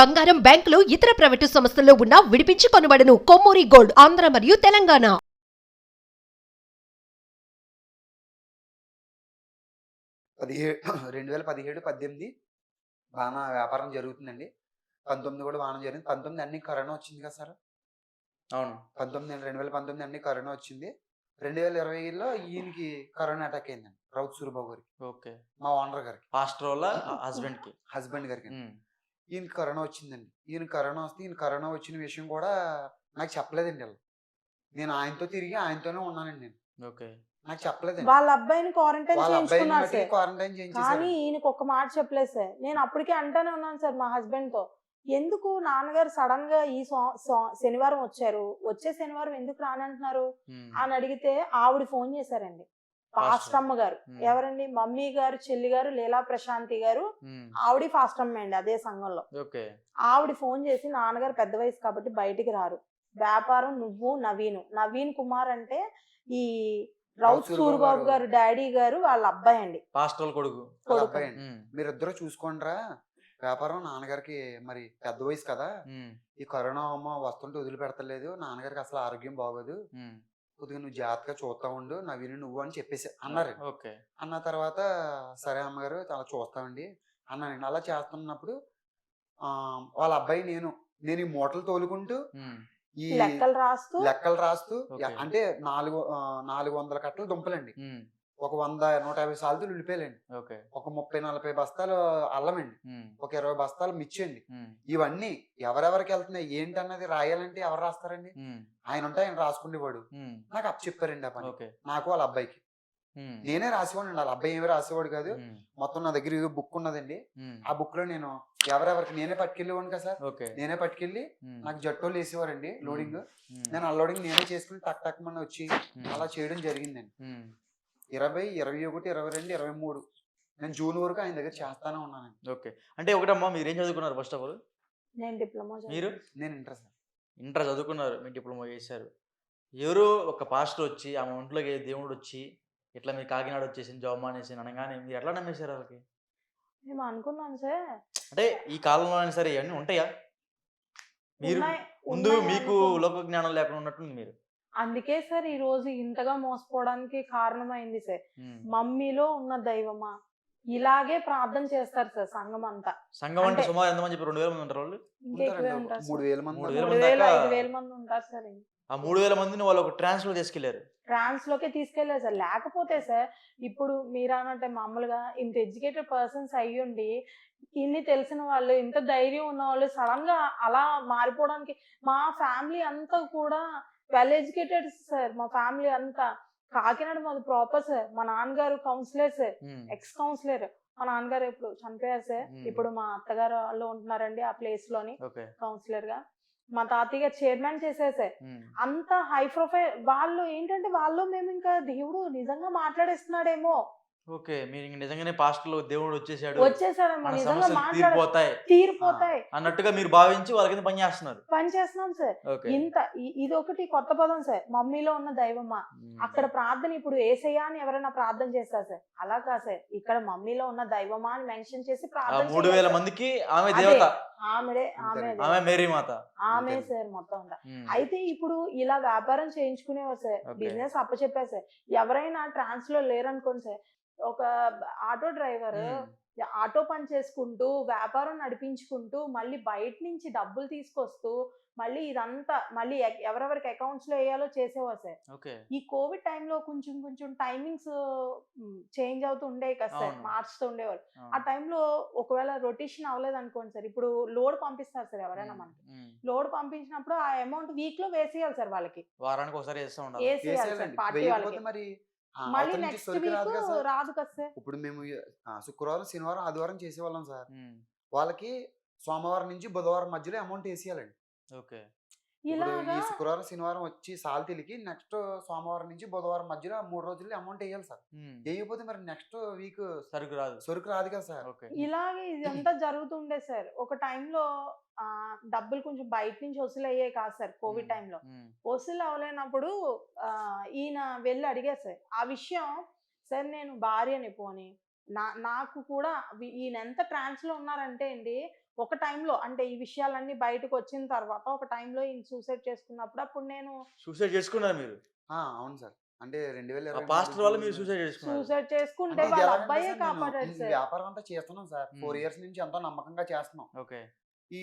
బంగారం బ్యాంకులు ఇతర ప్రైవేటు సంస్థల్లో ఉన్న విడిపించి కొనబడను. కొమ్మూరి గోల్డ్ ఆంధ్ర మరియు తెలంగాణ. పదిహేడు రెండు వేల పదిహేడు పద్దెనిమిది బాగా వ్యాపారం జరుగుతుందండి. పంతొమ్మిది కూడా బాగా జరిగింది. పంతొమ్మిది అన్ని కరోనా వచ్చింది కదా సార్? అవును. పంతొమ్మిది రెండు వేల పంతొమ్మిది అన్ని కరోనా వచ్చింది. రెండు వేల ఇరవైలో ఈయనకి కరోనా అటాక్ అయిందండి రౌత్ సూరిబాబు గారికి. ఓకే. మా ఓనర్ గారికి. పాస్టర్ వాళ్ళ హస్బెండ్కి హస్బెండ్ గారికి ఉమ్, ఈయనకి కరోనా వచ్చిందండి. ఈయన కరోనా వస్తే ఈయన కరోనా వచ్చిన విషయం కూడా నాకు చెప్పలేదండి వాళ్ళు. నేను ఆయనతో తిరిగి ఆయనతోనే ఉన్నానండి నేను. ఓకే. నాకు చెప్పలేదండి. వాళ్ళ అబ్బాయిని క్వారంటైన్ చేయించుకున్నారు సార్. క్వారంటైన్ కానీ ఈయనకు ఒక్క మాట చెప్పలేదు సార్. నేను అప్పటికే అంటానే ఉన్నాను సార్ మా హస్బెండ్తో ఎందుకు నాన్నగారు సడన్గా ఈ శనివారం వచ్చారు? వచ్చే శనివారం ఎందుకు రానంటున్నారు? అని అడిగితే ఆవిడ ఫోన్ చేశారండి. పాస్టమ్మ గారు. ఎవరండి? మమ్మీ గారు చెల్లి గారు లీలా ప్రశాంతి గారు. ఆవిడ ఫాస్టమ్మ అండి అదే సంఘంలో. ఓకే. ఆవిడ ఫోన్ చేసి నాన్నగారు పెద్ద వయసు కాబట్టి బయటికి రారు. వ్యాపారం నువ్వు నవీన్. నవీన్ కుమార్ అంటే ఈ రౌత్ సూరిబాబు గారు. డాడీ గారు వాళ్ళ అబ్బాయి అండి. పాస్టర్ వాళ్ళ కొడుకు మీరిద్దరూ చూసుకోండిరా. వ్యాపారం నాన్నగారికి మరి పెద్ద వయసు కదా. ఈ కరోనా అమ్మ వస్తుంటే వదిలిపెడతలేదు. నాన్నగారికి అసలు ఆరోగ్యం బాగోదు. కొద్దిగా నువ్వు జాగ్రత్తగా చూస్తా ఉండు నవీన్ నువ్వు అని చెప్పేసి అన్నారు. ఓకే. అన్న తర్వాత సరే అమ్మగారు అలా చూస్తామండి అన్నానండి అలా చేస్తున్నప్పుడు ఆ, వాళ్ళ అబ్బాయి నేను నేను ఈ మూటలు తోలుకుంటూ ఈ లెక్కలు రాస్తూ లెక్కలు రాస్తూ. అంటే నాలుగు నాలుగు వందల కట్టలు దుంపలండి. ఒక వంద నూట యాభై సార్లు ఉల్లిపాయలండి. ఓకే. ఒక ముప్పై నలభై బస్తాలు అల్లమండి. ఒక ఇరవై బస్తాలు మిర్చి అండి ఉమ్, ఇవన్నీ ఎవరెవరికి వెళ్తున్నాయి? ఏంటి అన్నది రాయాలంటే ఎవరు రాస్తారండి? ఆయన ఉంటే ఆయన రాసుకునేవాడు. నాకు అప్ చెప్పారండి ఆ పని. నాకు వాళ్ళ అబ్బాయికి. నేనే రాసేవాడిని వాళ్ళ అబ్బాయి ఏమీ రాసేవాడు కాదు. మొత్తం నా దగ్గర బుక్ ఉన్నదండి. ఆ బుక్లో నేను ఎవరెవరికి నేనే పట్టుకెళ్ళేవాడిని కదా సార్. నేనే పట్టుకెళ్ళి నాకు జట్టోళ్ళు వేసేవారండి లోడింగ్. నేను అన్లోడింగ్ నేనే చేసుకుని టక్ టక్ మన వచ్చి అలా చేయడం జరిగిందండి. ఇరవై ఇరవై ఒకటి ఇరవై రెండు ఇరవై మూడు. నేను జూన్ వరకు ఆయన దగ్గర చేస్తానే ఉన్నానండి ఓకే. అంటే ఒకటమ్మా మీరు ఏం చదువుకున్నారు ఫస్ట్ ఆఫ్ ఆల్? నేను డిప్లొమా మీరు? నేను ఇంట్రెస్ట్ ఇంటర్ చదువుకున్నారు మీ డిప్లొమా చేశారు. ఎవరో ఒక పాస్టర్ వచ్చి ఆమె ఒంట్లోకి దేవుడు వచ్చి ఇట్లా మీరు కాకినాడ వచ్చేసింది జాబ్ మానేసి అనగానే మీరు ఎట్లా నమ్మేశారు వాళ్ళకి? మేము అనుకున్నాం సార్. అంటే ఈ కాలంలో అయినా సరే ఇవన్నీ ఉంటాయా? మీరు ముందు మీకు. లోక జ్ఞానం లేకుండా ఉన్నట్టుంది మీరు. అందుకే సార్ ఈ రోజు ఇంతగా మోసపోవడానికి కారణమైంది సార్. మమ్మీలో ఉన్న దైవమా? ఇలాగే ప్రార్థన చేస్తారు సార్ సంఘం అంతా. సంఘం అంటే సుమారు ఎంతమంది చెప్పి రెండు వేల మంది ఉంటారు వాళ్ళు? మూడు సార్. వేల మంది. మంది ఐదు వేల మంది ఉంటారు సార్ ఆ మూడు వేల మందిని వాళ్ళు ఒక ట్రాన్స్లో తీసుకెళ్ళారు. ట్రాన్స్ లోకే తీసుకెళ్ళారు సార్. లేకపోతే సార్ ఇప్పుడు మీరు అన్నట్టే మామూలుగా ఇంత ఎడ్యుకేటెడ్ పర్సన్స్ అయ్యుండి ఇన్ని తెలిసిన వాళ్ళు ఇంత ధైర్యం ఉన్న వాళ్ళు సడన్గా అలా మారిపోవడానికి మా ఫ్యామిలీ అంతా కూడా వెల్ ఎడ్యుకేటెడ్ సార్ మా ఫ్యామిలీ అంతా కాకినాడ మాది ప్రాపర్ సార్ మా నాన్నగారు కౌన్సిలర్ సార్. ఎక్స్ కౌన్సిలర్ మా నాన్నగారు ఇప్పుడు చనిపోయారు సార్ Hmm. ఇప్పుడు మా అత్తగారు వాళ్ళు ఉంటున్నారండి ఆ ప్లేస్లోని కౌన్సిలర్గా. మా తాతయ్య చైర్మన్ సార్ ఉమ్. అంత హై ప్రొఫైల్ వాళ్ళు ఏంటంటే వాళ్ళు మేము ఇంకా దేవుడు నిజంగా మాట్లాడేస్తున్నాడేమో. ఓకే. మీరు ఇంక నిజంగానే పాస్టర్లో దేవుడు వచ్చేసాడు. వచ్చేసాడేమో మన నిజంగా సమస్యలు మాట్లాడ తీరిపోతాయి. తీరిపోతాయి. అన్నట్టుగా మీరు భావించి వాళ్ళ కింద పని చేస్తున్నారు. పని చేస్తున్నాం సార్. ఓకే. ఇంత ఇ- ఇది ఒకటి కొత్త పదం సార్. మమ్మీలో ఉన్న దైవమా. అక్కడ ప్రార్థన ఇప్పుడు ఏసయ్యా అని ఎవరైనా ప్రార్థన చేస్తారు సార్. అలా కాదు సార్. ఇక్కడ మమ్మీలో ఉన్న దైవమా అని మెన్షన్ చేసి ఆ ప్రార్థన మూడు చేయాలి వేల సార్. మందికి ఆమె అదే, దేవత. ఆమెడే ఆమె. ఆమె దేవత. మేరీ మాత. ఆమె అంతే. సార్ మొత్తం అంతా. ఉమ్. అయితే ఇప్పుడు ఇలా వ్యాపారం చేయించుకునేవారు సార్. బిజినెస్ అప్పచెప్పారు సార్. ఎవరైనా ట్రాన్స్లో లేరనుకోండి సార్. ఒక ఆటో డ్రైవర్. ఆటో పని చేసుకుంటూ వ్యాపారం నడిపించుకుంటూ మళ్ళీ బయట నుంచి డబ్బులు తీసుకొస్తూ మళ్ళీ ఇదంతా మళ్ళీ ఎవరెవరికి అకౌంట్స్లో వేయాలో చేసేవారు సార్ ఈ కోవిడ్ టైంలో కొంచెం కొంచెం టైమింగ్స్ చేంజ్ అవుతూ ఉండేవి కదా సార్. మార్చుతూ ఉండేవారు ఆ. టైంలో ఒకవేళ రొటేషన్ అవ్వలేదు అనుకోండి సార్ ఇప్పుడు లోడ్ పంపిస్తారు సార్ ఎవరైనా. మనకి. లోడ్ పంపించినప్పుడు ఆ అమౌంట్ వీక్లో వేసేయాలి సార్ వాళ్ళకి వారానికి ఒకసారి వేసేయాలి సార్. పార్టీ వాళ్ళకి మళ్ళీ నెక్స్ట్ వీక్ రాదు కదా సార్. ఇప్పుడు మేము శుక్రవారం శనివారం ఆదివారం చేసేవాళ్ళం సార్. వాళ్ళకి సోమవారం నుంచి బుధవారం మధ్యలో అమౌంట్ వేసేయాలండి ఓకే ఇలాగా ఈ శుక్రవారం శనివారం వచ్చి సాల్తీలకి నెక్స్ట్ సోమవారం నుంచి బుధవారం మధ్యలో మూడు రోజులు అమౌంట్ వేయాలి సార్. వేయకపోతే మరి నెక్స్ట్ వీక్ సరుకు రాదు. సరుకు రాదు కదా సార్. ఇలాగే ఇదంతా జరుగుతుండే సార్. ఒక టైంలో డబ్బులు కొంచెం బయట నుంచి వసూలు అయ్యాయి కాదు సార్ కోవిడ్. టైంలో. వసూలు అవ్వలేనప్పుడు ఈయన వెళ్ళి అడిగారు సార్. ఆ విషయం సార్ నేను భార్యని పోని నా నాకు కూడా ఈయన ఎంత ట్రాన్స్లో ఉన్నారంటే అండి ఒక టైంలో అంటే ఈ విషయాలన్నీ బయటకు వచ్చిన తర్వాత ఒక టైంలో ఈయన సూసైడ్ చేసుకున్నప్పుడు అప్పుడు నేను సూసైడ్ చేసుకున్నారు మీరు? ఆ, అవును సార్. అంటే రెండు వేల పాస్టర్ వల్ల మీరు సూసైడ్ చేసుకున్నారు. సూసైడ్ చేసుకుంటే వాళ్ళ అబ్బాయే కాపాడాడు సార్. వ్యాపారం అంతా చేస్తున్నాం సార్. ఫోర్. ఇయర్స్ నుంచి ఎంతో నమ్మకంగా చేస్తున్నాం. ఓకే. ఈ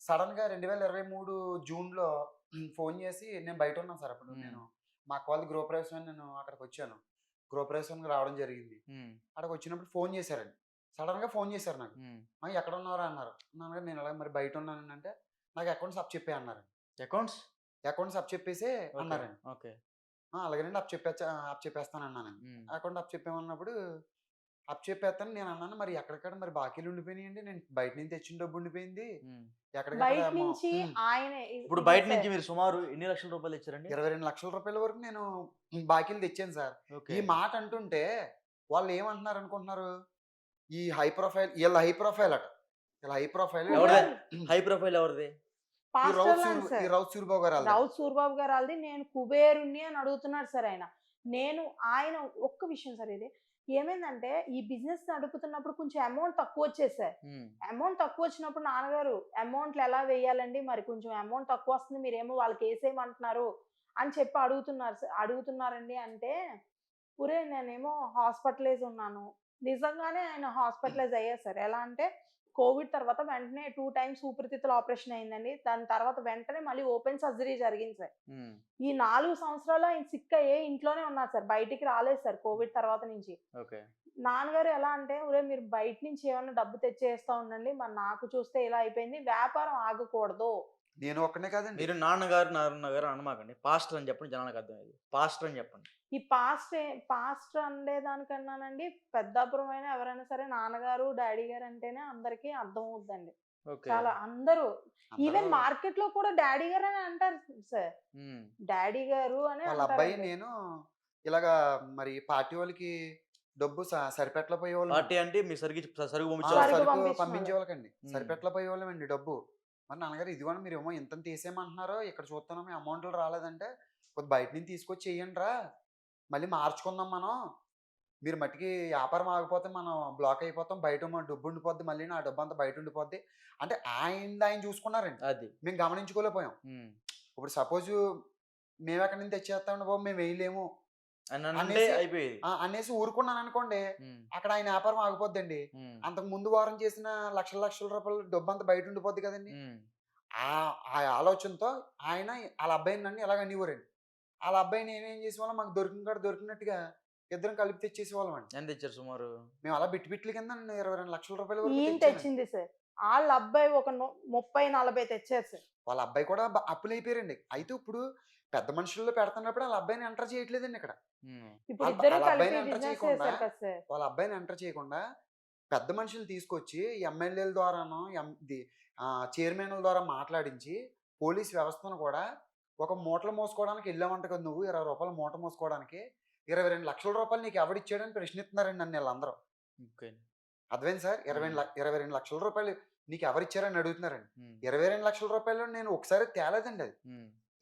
సడన్గా రెండు వేల ఇరవై మూడు జూన్లో ఫోన్ చేసి నేను బయట ఉన్నాను సార్ అప్పుడు. నేను. మా అక్క వాళ్ళ గృహప్రవేశం నేను అక్కడికి వచ్చాను. గృహప్రవేశానికి రావడం జరిగింది. అక్కడికి వచ్చినప్పుడు ఫోన్ చేశారండి. సడన్గా ఫోన్ చేశారు నాకు. "ఆ, ఎక్కడ ఉన్నారా అన్నారు. అన్నాను నేను అలా మరి బయట ఉన్నాను అంటే నాకు అకౌంట్స్ అప్ చెప్పే అన్నారు. అకౌంట్స్? అకౌంట్స్ అప్ చెప్పేసి అన్నారండి. ఓకే. "ఆ, అలాగేనండి అప్ చెప్పే అప్ చెప్పేస్తాను అన్నానండి ఉమ్, అకౌంట్ అప్ చెప్పామన్నప్పుడు అప్ చెప్పేస్తాను నేను అన్నాను మరి ఎక్కడిక్కడ మరి బాకీలు ఉండిపోయినాయండి నేను బయట నుంచి తెచ్చిన డబ్బు ఉండిపోయింది. ఇప్పుడు బయట నుంచి మీరు సుమారు ఎన్ని లక్షల రూపాయలు ఇచ్చారండి? ఇరవై రెండు లక్షల రూపాయల వరకు నేను బాకీలు తెచ్చాను సార్. ఓకే. ఈ మాట అంటుంటే వాళ్ళు ఏమంటున్నారు అనుకుంటున్నారు? ఈ హై ప్రొఫైల్ వీళ్ళ హై ప్రొఫైల్ అట. వీళ్ళ హై ప్రొఫైల్ ఎవరిది? హై ప్రొఫైల్ ఎవరిది? రౌత్ పాస్టర్ సూరి- సార్ ఈ రౌత్ సూరిబాబు గారు సూర్బాబు వాళ్ళది నేను కుబేరుణ్ణి అని అడుగుతున్నాడు సార్ ఆయన. నేను ఆయన ఒక్క విషయం సార్ ఇది. ఏమైందంటే ఈ బిజినెస్ నడుపుతున్నప్పుడు కొంచెం అమౌంట్ తక్కువ వచ్చేది సార్. అమౌంట్ తక్కువ వచ్చినప్పుడు నాన్నగారు అమౌంట్లు ఎలా వేయాలండి? మరి కొంచెం అమౌంట్ తక్కువ వస్తుంది మీరేమో వాళ్ళకి వేసేయమంటున్నారు అని చెప్పి అడుగుతున్నారు సార్ అడుగుతున్నారండి అంటే ఊరే నేనేమో హాస్పిటలైజ్ ఉన్నాను. నిజంగానే ఆయన హాస్పిటలైజ్ అయ్యారు సార్. ఎలా అంటే కోవిడ్ తర్వాత వెంటనే టూ టైమ్స్ ఊపిరితిత్తుల ఆపరేషన్ అయిందండి. దాని తర్వాత వెంటనే మళ్ళీ ఓపెన్ సర్జరీ జరిగింది సార్. ఈ నాలుగు సంవత్సరాలు ఆయన సిక్ అయ్యే ఇంట్లోనే ఉన్నారు సార్. బయటికి రాలేదు సార్ కోవిడ్ తర్వాత నుంచి. నాన్నగారు ఎలా అంటే ఒరే మీరు బయట నుంచి ఏమన్నా డబ్బు తెచ్చేస్తా ఉండండి. మరి నాకు చూస్తే ఇలా అయిపోయింది. వ్యాపారం ఆగకూడదు. నేను ఒక్కనే కాదండి. మీరు నాన్నగారు నాన్నగారు అనమాకండి. పాస్టర్ అని చెప్పండి జనాలకు అర్థమైంది పాస్టర్ అని చెప్పండి. ఈ పాస్ట్ పాస్ట్ అండేదానికన్నానండి పెద్దాపురం అయినా ఎవరైనా సరే నాన్నగారు డాడీ గారు అంటేనే అందరికీ అర్థం అవుద్దండి ఓకే. చాలా అందరూ ఈవెన్ మార్కెట్లో కూడా డాడీ గారు అని అంటారు సార్. డాడీ గారు అని వాళ్ళ అబ్బాయి. నేను ఇలాగా మరి పార్టీ వాళ్ళకి డబ్బు స- సరిపెట్ల పోయేవాళ్ళు పార్టీ అంటే మీ సరిగి పంపించిన పంపించే వాళ్ళకండి. సరిపెట్ల పోయేవాళ్ళం అండి డబ్బు. మరి నాన్నగారు ఇదిగోండి మీరు ఏమో ఇంత తీసేయమంటున్నారో ఇక్కడ చూస్తున్నాం మీ అమౌంట్లు రాలేదంటే కొద్ది బయట నుంచి తీసుకొచ్చి చెయ్యండి రా మళ్ళీ మార్చుకుందాం మనం. మీరు మట్టికి వ్యాపారం ఆగిపోతే మనం బ్లాక్ అయిపోతాం బయట మా డబ్బు ఉండిపోద్ది మళ్ళీ నా డబ్బు అంతా బయట ఉండిపోద్ది. అంటే ఆయన ఆయన చూసుకున్నారండి. అది. మేము గమనించుకోలేకపోయాం. ఇప్పుడు సపోజ్ మేము ఎక్కడి నుంచి తెచ్చేస్తామండి బాబు మేము వేయలేము. అంటే అనేసి- అయిపోయేది. ఆ, అనేసి ఊరుకున్నాను అనుకోండి అక్కడ ఆయన వ్యాపారం ఆగిపోద్దండి. అంతకు ముందు వారం చేసిన లక్షల లక్షల రూపాయలు డబ్బు అంతా బయట ఉండిపోద్ది కదండి. ఆ ఆ ఆలోచనతో ఆయన వాళ్ళ అబ్బాయిని నన్ను ఎలాగ అనేవారండి వాళ్ళ అబ్బాయిని నేనేం చేసేవాళ్ళం? మాకు దొరికిన కాడ దొరికినట్టుగా ఇద్దరం కలిపి తెచ్చేసేవాళ్ళం అండి. ఎంత ఇచ్చారు సుమారు? మేము అలా బిట్టి బిట్ల కింద ఇరవై రెండు లక్షల రూపాయల వరకు. తెచ్చింది సార్? వాళ్ళ అబ్బాయి ఒక ముప్పై నలభై తెచ్చారు సార్. వాళ్ళ అబ్బాయి కూడా అప్పులు అయిపోయారండి. అయితే ఇప్పుడు పెద్ద మనుషుల్లో పెడుతున్నప్పుడు వాళ్ళ అబ్బాయిని ఎంటర్ చేయట్లేదండి ఇక్కడ. వాళ్ళ- అబ్బాయిని బిజినెస్ చేయకుండా చేశారు కదా సార్. వాళ్ళ అబ్బాయిని ఎంటర్ చేయకుండా పెద్ద మనుషులు తీసుకొచ్చి ఎమ్మెల్యేల ద్వారానో ఎం చైర్మన్ల ద్వారా మాట్లాడించి పోలీస్ వ్యవస్థను కూడా ఒక మూటలు మోసుకోవడానికి వెళ్ళామంట కదా నువ్వు ఇరవై రూపాయలు మూట మోసుకోవడానికి. ఇరవై రెండు లక్షల రూపాయలు నీకు ఎవడిచ్చాడని ప్రశ్నిస్తున్నారండి నన్ను వీళ్ళందరూ. అర్థమైంది సార్? ఇరవై ఇరవై రెండు లక్షల రూపాయలు నీకు ఎవరిచ్చారని అడుగుతున్నారండి. ఇరవై రెండు లక్షల రూపాయలు నేను ఒకసారి తేలేదండి అది.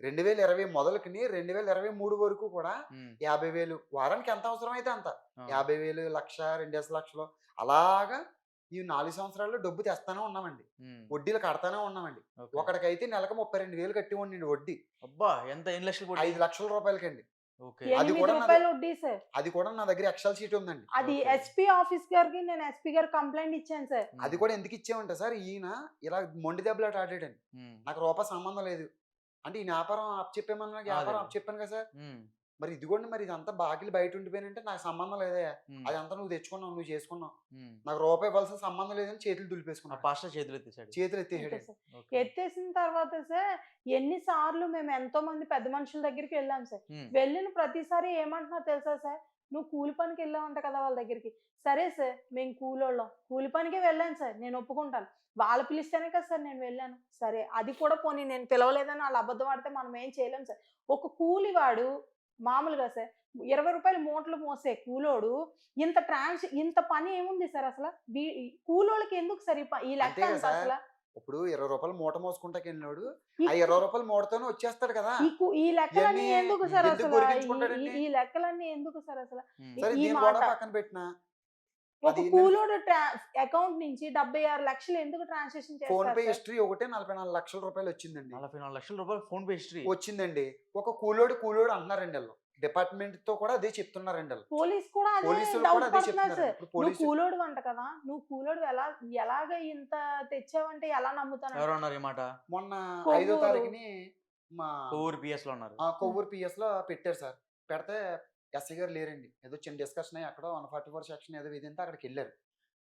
రెండు వేల ఇరవై మొదలుకుని రెండు వేల ఇరవై మూడు వరకు కూడా యాభై వేలు వారానికి ఎంత అవసరం అయితే అంత యాభై వేలు లక్ష రెండేసి లక్షలు అలాగా ఈ నాలుగు సంవత్సరాల్లో డబ్బు తెస్తానే ఉన్నామండి. వడ్డీలు కడతానే ఉన్నామండి. ఓకే. ఒకడికైతే నెలకు ముప్పై రెండు వేలు కట్టి ఉండండి వడ్డీ. అబ్బా! ఎంత ఎన్ని లక్షలు ఐదు లక్షల రూపాయలకండి. ఓకే. అది కూడా నాది- రూపాయలు వడ్డీ సార్. అది కూడా నా దగ్గర ఎక్సెల్ షీట్ ఉందండి. అది. ఎస్పీ ఆఫీస్ గారికి నేను ఎస్పీ గారు కంప్లైంట్ ఇచ్చాను సార్. అది కూడా ఎందుకు ఇచ్చామంటే సార్ ఈయన ఇలా మొండి దెబ్బలాట ఆడాడండి. నాకు రూపాయి సంబంధం లేదు. అంటే ఈ వ్యాపారం అప్ చెప్పామన్నా వ్యాపారం. అప్ చెప్పాను కదా సార్. మరి ఇదిగోండి మరి ఇదంతా బాకీలు బయట ఉండిపోయినంటే నాకు సంబంధం లేదే. ఉమ్, అదంతా నువ్వు తెచ్చుకున్నావు నువ్వు చేసుకున్నావు. నాకు రూపాయి ఇవ్వాల్సిన సంబంధం లేదని చేతులు పాస్టర్ చేతులు ఎత్తేసాడు చేతులు ఎత్తేసాడు. ఎత్తేసిన తర్వాత సార్ ఎన్నిసార్లు మేము ఎంతో మంది పెద్ద మనుషుల దగ్గరికి వెళ్ళాం సార్. వెళ్ళిన ప్రతిసారి ఏమంటున్నా తెలుసా సార్? నువ్వు కూలి పనికి వెళ్ళావంట కదా వాళ్ళ దగ్గరికి. సరే సార్ మేము కూలోళ్ళం. కూలి పనికే వెళ్ళాను సార్ నేను ఒప్పుకుంటాను. వాళ్ళు పిలిస్తేనే కదా సార్ నేను వెళ్ళాను. సరే అది కూడా పోనీ నేను పిలవలేదని వాళ్ళు అబద్ధం ఆడితే మనం ఏం చేయలేం సార్. ఒక కూలివాడు మామూలుగా సార్ ఇరవై రూపాయలు మూటలు మోసే కూలోడు ఇంత ట్రాన్స్ ఇంత పని ఏముంది సార్ అసలు? కూలోళ్ళకి ఎందుకు సార్ ఈ లెక్క. అసలు? ఇప్పుడు ఇరవై రూపాయలు మూట మోసుకుంటాకి వెళ్ళినాడు ఆ ఇరవై రూపాయలు మూటతోనే వచ్చేస్తాడు కదా. ఈ లెక్కలన్నీ ఎందుకు సార్ అసలు? ఈ- లెక్కలన్నీ ఎందుకు సార్ అసలు? పక్కన పెట్టిన? కూలోడు అకౌంట్ నుంచి డెబ్బై ఆరు లక్షలు ఎందుకు ట్రాన్సాక్షన్ ఫోన్ పే? హిస్టరీ ఒకటే నలభై నాలుగు లక్షల రూపాయలు వచ్చిందండి. నలభై నాలుగు లక్షల రూపాయలు ఫోన్ పే హిస్టరీ. వచ్చిందండి. ఒక కూలోడు కూలోడు అంటున్నారండి వాళ్ళు. డిపార్ట్మెంట్తో కూడా అదే చెప్తున్నారండి వాళ్ళు. పోలీస్ కూడా అదే పోలీసులు డౌట్ కూడా అదే పడుతున్నారు చెప్తున్నారు. సార్. ఇప్పుడు నువ్వు పోలీసు కూలోడు అంట కదా నువ్వు కూలోడు ఎలా ఎలాగ ఇంత తెచ్చావంటే ఎలా నమ్ముతాను ఎవరు అన్నారు ఈ మాట? మొన్న కొవ్వూరు. ఐదో తారీఖుని మా ఊరు పిఎస్లో ఉన్నారు. ఆ కొవ్వూరు పిఎస్లో పెట్టారు సార్. పెడితే ఎస్ఐ గారు లేరండి. ఏదో చిన్న డిస్కషన్ అయ్యి అక్కడ వన్ ఫార్టీ ఫోర్ సెక్షన్ ఏదో విధింటే అక్కడికి వెళ్ళారు.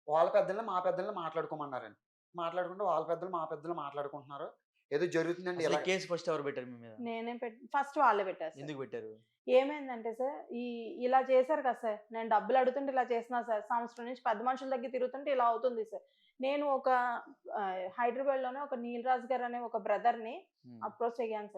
వాళ్ళ పెద్దలు మా పెద్దలు మాట్లాడుకోమన్నారండి. మాట్లాడుకుంటే వాళ్ళ పెద్దలు మా పెద్దలు మాట్లాడుకుంటున్నారు. ఏదో జరుగుతుందండి ఈ కేసు ఫస్ట్ ఎవరు పెట్టారు మీ మీద? నేనే పెట్టి ఫస్ట్ వాళ్ళే పెట్టారు. ఎందుకు పెట్టారు? ఏమైందంటే సార్ ఈ ఇలా చేశారు కదా సార్. నేను డబ్బులు అడుగుతుంటే ఇలా చేసినా సార్. సంవత్సరం నుంచి పెద్ద మనుషుల దగ్గర తిరుగుతుంటే ఇలా అవుతుంది సార్. నేను ఒక హైదరాబాద్లోనే ఒక నీలరాజ్ గారు అనే ఒక బ్రదర్ని. అప్రోచ్ అయ్యాను సార్.